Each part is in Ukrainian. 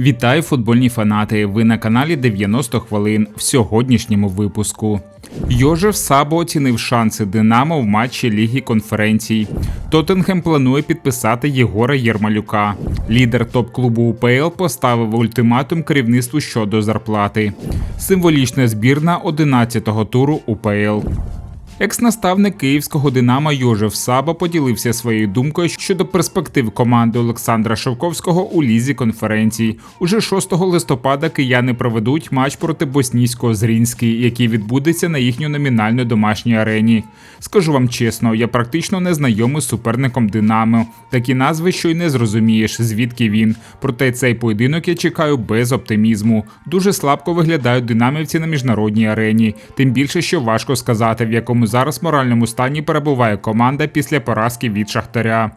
Вітаю футбольні фанати! Ви на каналі 90 хвилин в сьогоднішньому випуску. Йожев Сабо оцінив шанси Динамо в матчі Ліги конференцій. Тоттенхем планує підписати Єгора Єрмалюка. Лідер топ-клубу УПЛ поставив ультиматум керівництву щодо зарплати. Символічна збірна 11-го туру УПЛ. Екс-наставник київського Динамо Йожев Саба поділився своєю думкою щодо перспектив команди Олександра Шевковського у лізі конференцій. Уже 6 листопада кияни проведуть матч проти боснійського Зрінський, який відбудеться на їхню номінальну домашній арені. Скажу вам чесно, я практично не знайомий з суперником Динамо. Такі назви, що й не зрозумієш, звідки він. Проте цей поєдинок я чекаю без оптимізму. Дуже слабко виглядають динамівці на міжнародній арені. Тим більше, що важко сказати, в якому зараз моральному стані перебуває команда після поразки від Шахтаря.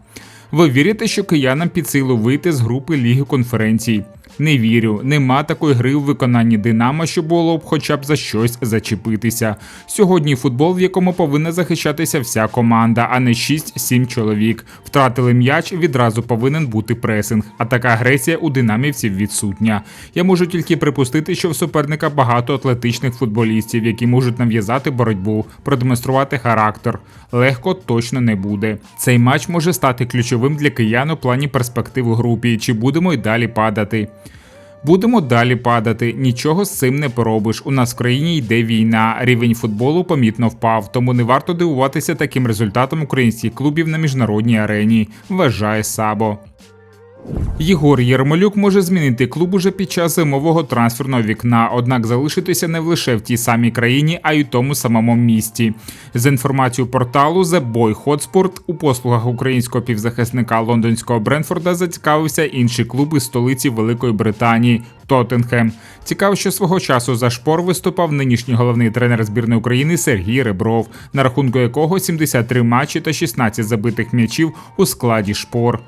Ви вірите, що киянам під силу вийти з групи Ліги конференцій? Не вірю, нема такої гри у виконанні Динамо, що було б хоча б за щось зачепитися. Сьогодні футбол, в якому повинна захищатися вся команда, а не 6-7 чоловік. Втратили м'яч, відразу повинен бути пресинг. А така агресія у динамівців відсутня. Я можу тільки припустити, що в суперника багато атлетичних футболістів, які можуть нав'язати боротьбу, продемонструвати характер. Легко точно не буде. Цей матч може стати ключовим для киян у плані перспектив у групі, чи будемо й далі падати. Будемо далі падати, нічого з цим не поробиш. У нас в країні йде війна, рівень футболу помітно впав, тому не варто дивуватися таким результатом українських клубів на міжнародній арені, вважає Сабо. Єгор Єрмолюк може змінити клуб уже під час зимового трансферного вікна, однак залишитися не лише в тій самій країні, а й у тому самому місті. За інформацією порталу The Boy Hotspot, у послугах українського півзахисника лондонського Бренфорда зацікавився інший клуб із столиці Великої Британії. Тоттенхем. Цікаво, що свого часу за шпор виступав нинішній головний тренер збірної України Сергій Ребров, на рахунку якого 73 матчі та 16 забитих м'ячів у складі шпор.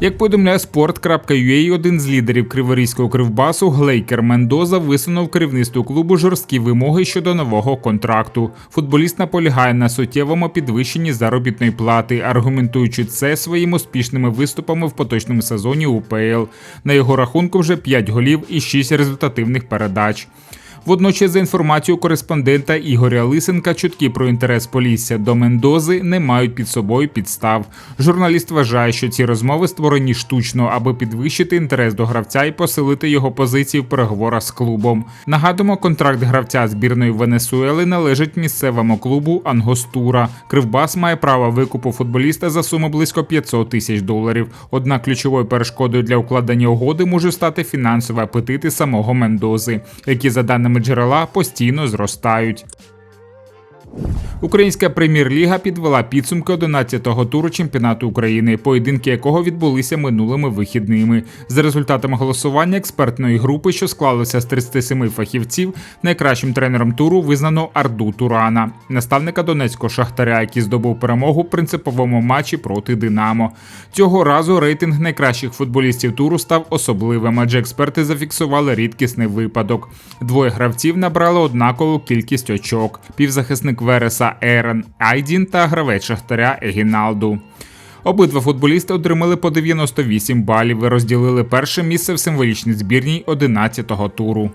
Як повідомляє sport.ua, один з лідерів криворізького кривбасу Глейкер Мендоза висунув керівництву клубу жорсткі вимоги щодо нового контракту. Футболіст наполягає на суттєвому підвищенні заробітної плати, аргументуючи це своїми успішними виступами в поточному сезоні УПЛ. На його рахунку вже 5 голів і 6 результативних передач. Водночас, за інформацією кореспондента Ігоря Лисенка, чутки про інтерес Полісся до Мендози не мають під собою підстав. Журналіст вважає, що ці розмови створені штучно, аби підвищити інтерес до гравця і посилити його позиції в переговорах з клубом. Нагадуємо, контракт гравця збірної Венесуели належить місцевому клубу Ангостура. Кривбас має право викупу футболіста за суму близько 500 тисяч доларів. Однак ключовою перешкодою для укладення угоди може стати фінансові апетити самого Мендози, які за даними джерела постійно зростають. Українська прем'єр-ліга підвела підсумки 11-го туру чемпіонату України, поєдинки якого відбулися минулими вихідними. За результатами голосування експертної групи, що склалося з 37 фахівців, найкращим тренером туру визнано Арду Турана, наставника донецького шахтаря, який здобув перемогу в принциповому матчі проти Динамо. Цього разу рейтинг найкращих футболістів туру став особливим, адже експерти зафіксували рідкісний випадок. Двоє гравців набрали однакову кількість очок. Півзахисник Вереса Ерен Айдін та гравець Шахтаря Егіналду. Обидва футболісти отримали по 98 балів і розділили перше місце в символічній збірній 11-го туру.